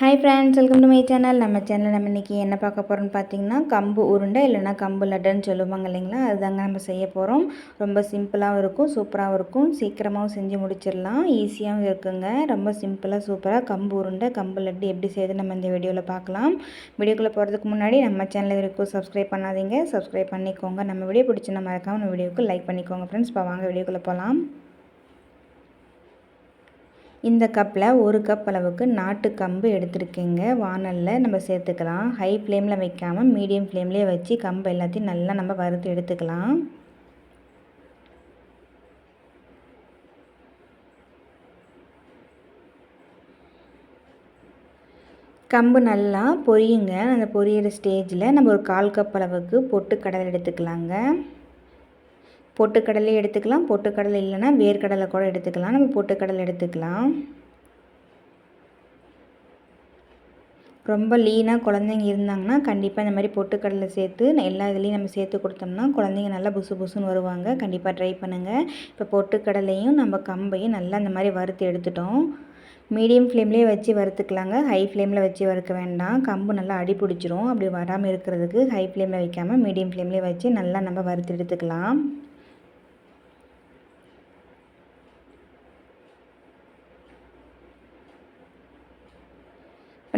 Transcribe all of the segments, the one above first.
Hi friends welcome to my channel நம்ம சேனலில் நம்ம இன்றைக்கி என்ன பார்க்க போகிறோம்னு பார்த்தீங்கன்னா கம்பு உருண்டை இல்லைனா கம்பு லட்டுன்னு சொல்லுவாங்க இல்லைங்களா? அதுதாங்க நம்ம செய்ய போகிறோம் ரொம்ப சிம்பிளாகவும் இருக்கும் சூப்பராகவும் இருக்கும். சீக்கிரமாகவும் செஞ்சு முடிச்சிடலாம். ஈஸியாகவும் இருக்குங்க. ரொம்ப சிம்பிளாக சூப்பராக கம்பு உருண்டை கம்பு லட்டு எப்படி செய்யுது நம்ம இந்த வீடியோவில் பார்க்கலாம். வீடியோக்குள்ளே போகிறதுக்கு முன்னாடி நம்ம சேனல் வரைக்கும் சப்ஸ்கிரைப் பண்ணாதீங்க. சப்ஸ்கிரைப் பண்ணிக்கோங்க. நம்ம வீடியோ பிடிச்சி மறக்காமல் நம்ம வீடியோவுக்கு லைக் பண்ணிக்கோங்க. ஃப்ரெண்ட்ஸ் இப்போ வாங்க வீடியோக்குள்ளே போகலாம். இந்த கப்பில் ஒரு கப் அளவுக்கு நாட்டு கம்பு எடுத்துருக்கேங்க. வானலில் நம்ம சேர்த்துக்கலாம். ஹை ஃப்ளேமில் வைக்காமல் மீடியம் ஃப்ளேம்லேயே வச்சு கம்பு எல்லாத்தையும் நல்லா நம்ம வறுத்து எடுத்துக்கலாம். கம்பு நல்லா பொரியுங்க. அந்த பொரியிற ஸ்டேஜில் நம்ம ஒரு கால் கப் அளவுக்கு பொட்டு கடலை எடுத்துக்கலாங்க. பொட்டுக்கடலை எடுத்துக்கலாம். பொட்டுக்கடலை இல்லைன்னா வேர்க்கடலை கூட எடுத்துக்கலாம். நம்ம பொட்டுக்கடலை எடுத்துக்கலாம். ரொம்ப லீனாக குழந்தைங்க இருந்தாங்கன்னா கண்டிப்பாக இந்த மாதிரி பொட்டுக்கடலை சேர்த்து எல்லா இதுலேயும் நம்ம சேர்த்து கொடுத்தோம்னா குழந்தைங்க நல்லா புசு புசுன்னு வருவாங்க. கண்டிப்பாக ட்ரை பண்ணுங்கள் இப்போ பொட்டுக்கடலையும் நம்ம கம்பையும் நல்லா இந்த மாதிரி வறுத்து எடுத்துட்டோம். மீடியம் ஃப்ளேம்லேயே வச்சு வறுத்துக்கலாங்க. ஹை ஃப்ளேமில் வச்சு வறுக்க வேண்டாம். கம்பு நல்லா அடி பிடிச்சிரும். அப்படி வராமல் இருக்கிறதுக்கு ஹை ஃப்ளேமில் வைக்காமல் மீடியம் ஃப்ளேம்லேயே வச்சு நல்லா நம்ம வறுத்து எடுத்துக்கலாம்.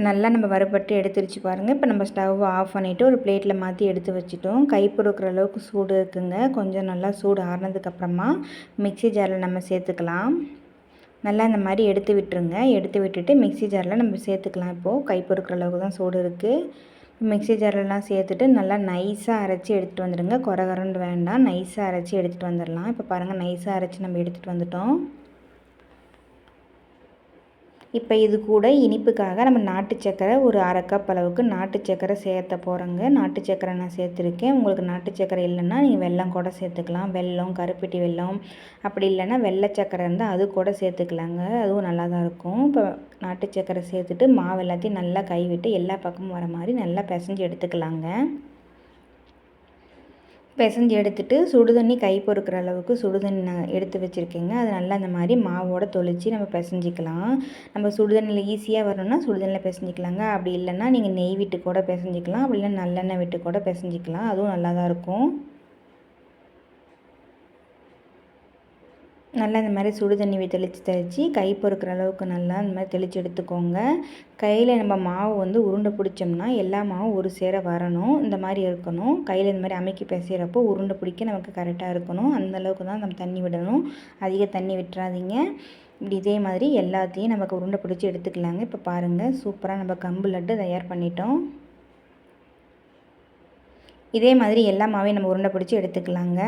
நல்லா நம்ம வறுபட்டு எடுத்துருச்சு பாருங்கள் இப்போ நம்ம ஸ்டவ் ஆஃப் பண்ணிவிட்டு ஒரு பிளேட்டில் மாற்றி எடுத்து வச்சுட்டோம். கை பொறுக்கிற அளவுக்கு சூடு இருக்குங்க. கொஞ்சம் நல்லா சூடு ஆறினதுக்கப்புறமா மிக்சி ஜாரில் நம்ம சேர்த்துக்கலாம். நல்லா இந்த மாதிரி எடுத்து விட்டுருங்க. எடுத்து விட்டுட்டு மிக்சி ஜாரில் நம்ம சேர்த்துக்கலாம் இப்போது கை பொறுக்கிற அளவுக்கு தான் சூடு இருக்குது மிக்சி ஜாரிலலாம் சேர்த்துட்டு நல்லா நைஸாக அரைச்சி எடுத்துகிட்டு வந்துடுங்க. குறை வேண்டாம். நைஸாக அரைச்சி எடுத்துகிட்டு வந்துடலாம். இப்போ பாருங்கள் நைஸாக அரைச்சி நம்ம எடுத்துகிட்டு வந்துட்டோம். இப்போ இது கூட இனிப்புக்காக நம்ம நாட்டு சக்கரை ஒரு அரை கப் அளவுக்கு நாட்டு சக்கரை சேர்த்த போகிறோங்க நாட்டு சக்கரை நான் சேர்த்துருக்கேன். உங்களுக்கு நாட்டு சக்கரை இல்லைன்னா நீங்கள் வெல்லம் கூட சேர்த்துக்கலாம். வெல்லம் கருப்பிட்டி வெல்லம் அப்படி இல்லைன்னா வெள்ளை சக்கரை இருந்தால் அது கூட சேர்த்துக்கலாங்க. அதுவும் நல்லா தான் இருக்கும். இப்போ நாட்டு சக்கரை சேர்த்துட்டு மாவு எல்லாத்தையும் நல்லா கைவிட்டு எல்லா பக்கமும் வர மாதிரி நல்லா பிசைஞ்சு எடுத்துக்கலாங்க. பிசைஞ்சு எடுத்துகிட்டு சுடுதண்ணி கை பொறுக்கிற அளவுக்கு சுடுதண்ணி நான் எடுத்து வச்சுருக்கேங்க. அது நல்லா அந்த மாதிரி மாவோட தொளிச்சு நம்ம பிசைஞ்சிக்கலாம். நம்ம சுடுதண்ணியில் ஈஸியாக வரணும்னா சுடுதண்ணியில் பிசைஞ்சிக்கலாங்க. அப்படி இல்லைன்னா நீங்கள் நெய் விட்டு கூட பிசைஞ்சிக்கலாம். அப்படி இல்லைன்னா நல்லெண்ணெய் விட்டு கூட பிசைஞ்சிக்கலாம். அதுவும் நல்லா தான் இருக்கும். நல்லா இந்த மாதிரி சுடு தண்ணி தெளித்து தெளித்து கை பொறுக்கிற அளவுக்கு நல்லா இந்த மாதிரி தெளித்து எடுத்துக்கோங்க. கையில் நம்ம மாவு வந்து உருண்டை பிடிச்சோம்னா எல்லா மாவும் ஒரு சேர வரணும். இந்த மாதிரி இருக்கணும். கையில் இந்த மாதிரி அமைக்கி பேசுகிறப்போ உருண்டை பிடிக்க நமக்கு கரெக்டாக இருக்கணும். அந்தளவுக்கு தான் நம்ம தண்ணி விடணும். அதிக தண்ணி விட்டுறாதீங்க. இப்படி இதே மாதிரி எல்லாத்தையும் நமக்கு உருண்டை பிடிச்சி எடுத்துக்கலாங்க. இப்போ பாருங்கள் சூப்பராக நம்ம கம்பு லட்டு தயார் பண்ணிட்டோம். இதே மாதிரி எல்லா மாவையும் நம்ம உருண்டை பிடிச்சி எடுத்துக்கலாங்க.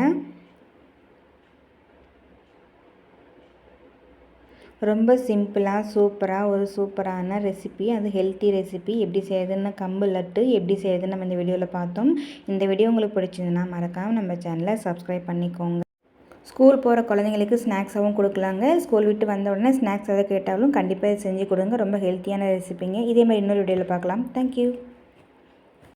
ரொம்ப சிம்பிளாக சூப்பராக ஒரு சூப்பரான ரெசிபி அது ஹெல்த்தி ரெசிபி எப்படி செய்யுதுன்னு கம்பு லட்டு எப்படி செய்யுதுன்னு நம்ம இந்த வீடியோவில் பார்த்தோம். இந்த வீடியோ உங்களுக்கு பிடிச்சிருந்ததுன்னா மறக்காமல் நம்ம சேனலை சப்ஸ்கிரைப் பண்ணிக்கோங்க. ஸ்கூல் போகிற குழந்தைங்களுக்கு ஸ்நாக்ஸாகவும் கொடுக்கலாங்க. ஸ்கூல் விட்டு வந்த உடனே ஸ்நாக்ஸ் எதாவது கேட்டாலும் கண்டிப்பாக செஞ்சு கொடுங்க. ரொம்ப ஹெல்த்தியான ரெசிபிங்க இதே மாதிரி இன்னொரு வீடியோவில் பார்க்கலாம். தேங்க்யூ